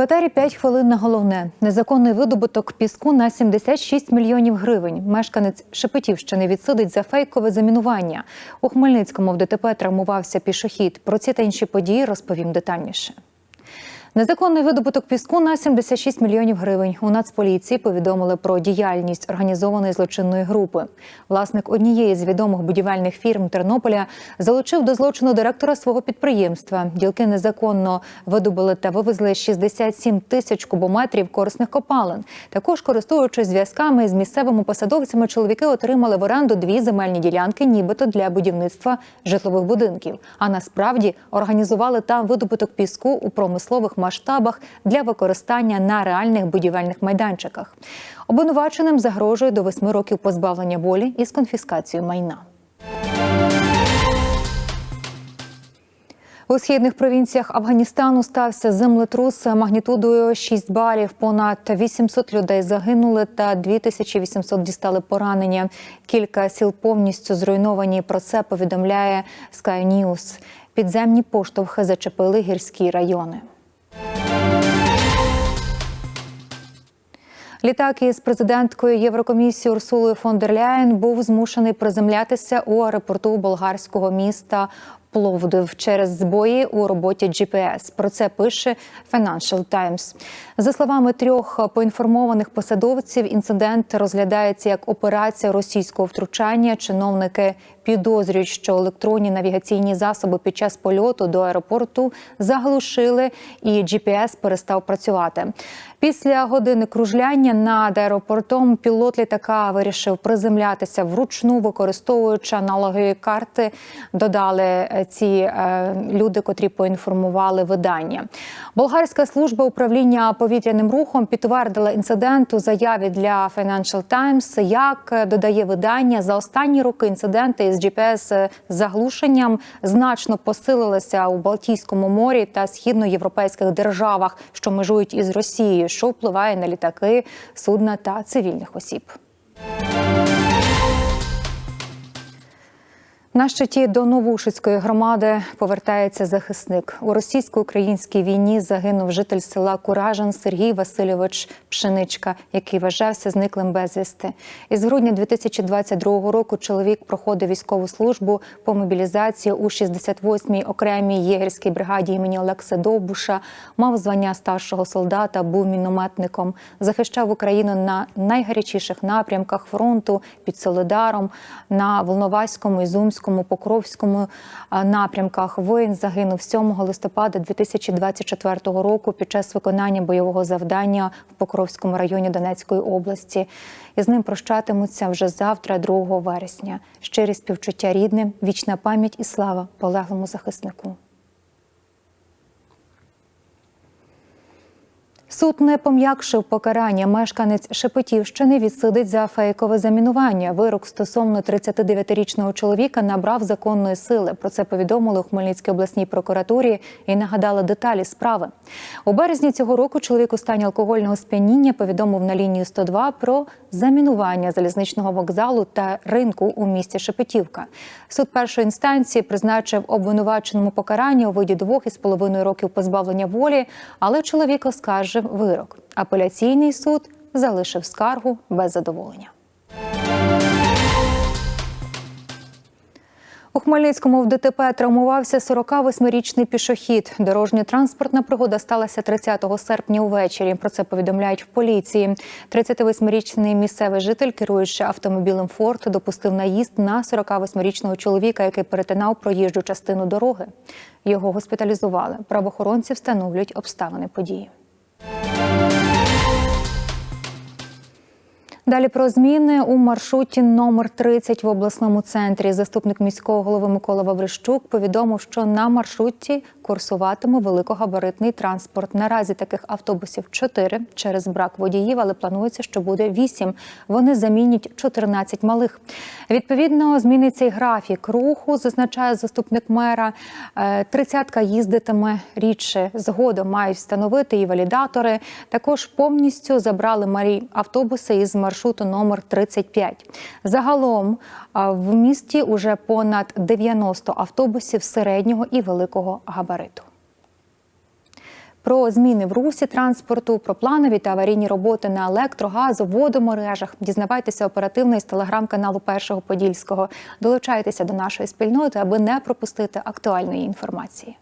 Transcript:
етері 5 хвилин на головне. Незаконний видобуток піску на 76 мільйонів гривень. Мешканець Шепетівщини відсидить за фейкове замінування. У Хмельницькому в ДТП травмувався пішохід. Про ці та інші події розповім детальніше. Незаконний видобуток піску на 76 мільйонів гривень. У Нацполіції повідомили про діяльність організованої злочинної групи. Власник однієї з відомих будівельних фірм Тернополя залучив до злочину директора свого підприємства. Ділки незаконно видобули та вивезли 67 тисяч кубометрів корисних копалин. Також, користуючись зв'язками з місцевими посадовцями, чоловіки отримали в оренду дві земельні ділянки, нібито для будівництва житлових будинків. А насправді організували там видобуток піску у промислових масштабах для використання на реальних будівельних майданчиках. Обвинуваченим загрожує до восьми років позбавлення волі із конфіскацією майна. У східних провінціях Афганістану стався землетрус магнітудою 6 балів. Понад 800 людей загинули та 2800 дістали поранення. Кілька сіл повністю зруйновані. Про це повідомляє Sky News. Підземні поштовхи зачепили гірські райони. Літак із президенткою Єврокомісії Урсулою фон дер Ляєн був змушений приземлятися у аеропорту болгарського міста Пловдив через збої у роботі GPS. Про це пише Financial Times. За словами трьох поінформованих посадовців, інцидент розглядається як операція російського втручання. Чиновники підозрюють, що електронні навігаційні засоби під час польоту до аеропорту заглушили, і GPS перестав працювати. Після години кружляння над аеропортом пілот літака вирішив приземлятися вручну, використовуючи аналогові карти. Додали ці е, люди, котрі поінформували видання. Болгарська служба управління повітряним рухом підтвердила інцидент у заяві для Financial Times. Як додає видання за останні роки інциденти з GPS заглушенням значно посилилися у Балтійському морі та східноєвропейських державах, що межують із Росією, що впливає на літаки, судна та цивільних осіб. На щиті до Новушицької громади повертається захисник. У російсько-українській війні загинув житель села Куражин Сергій Васильович Пшеничка, який вважався зниклим безвісти. Із грудня 2022 року чоловік проходив військову службу по мобілізації у 68-й окремій єгерській бригаді імені Олекса Довбуша. Мав звання старшого солдата, був мінометником, захищав Україну на найгарячіших напрямках фронту під Солидаром, на Волноваському і Зумському. Покровському напрямках воїн загинув 7 листопада 2024 року під час виконання бойового завдання в Покровському районі Донецької області. І з ним прощатимуться вже завтра, 2 вересня. Щирі співчуття рідним, вічна пам'ять і слава полеглому захиснику. Суд не пом'якшив покарання. Мешканець Шепетівщини відсидить за фейкове замінування. Вирок стосовно 39-річного чоловіка набрав законної сили. Про це повідомили у Хмельницькій обласній прокуратурі і нагадали деталі справи. У березні цього року чоловік у стані алкогольного сп'яніння повідомив на лінію 102 про замінування залізничного вокзалу та ринку у місті Шепетівка. Суд першої інстанції призначив обвинуваченому покарання у виді двох із половиною років позбавлення волі, але чоловік оскаржив вирок. Апеляційний суд залишив скаргу без задоволення. У Хмельницькому в ДТП травмувався 48-річний пішохід. Дорожньо-транспортна пригода сталася 30 серпня увечері. Про це повідомляють в поліції. 38-річний місцевий житель, керуючи автомобілем Форд, допустив наїзд на 48-річного чоловіка, який перетинав проїжджу частину дороги. Його госпіталізували. Правоохоронці встановлюють обставини події. Далі про зміни у маршруті номер 30 в обласному центрі. Заступник міського голови Микола Ваврищук повідомив, що на маршруті курсуватиме великогабаритний транспорт. Наразі таких автобусів 4 через брак водіїв, але планується, що буде 8. Вони замінять 14 малих. Відповідно, зміниться й графік руху, зазначає заступник мера. Тридцятка їздитиме рідше. Згодом мають встановити і валідатори. Також повністю забрали марі автобуси із маршруту номер 35. Загалом в місті уже понад 90 автобусів середнього і великого габариту. Про зміни в русі транспорту, про планові та аварійні роботи на електро, газу, водомережах. Дізнавайтеся оперативно із телеграм-каналу Першого Подільського. Долучайтеся до нашої спільноти, аби не пропустити актуальної інформації.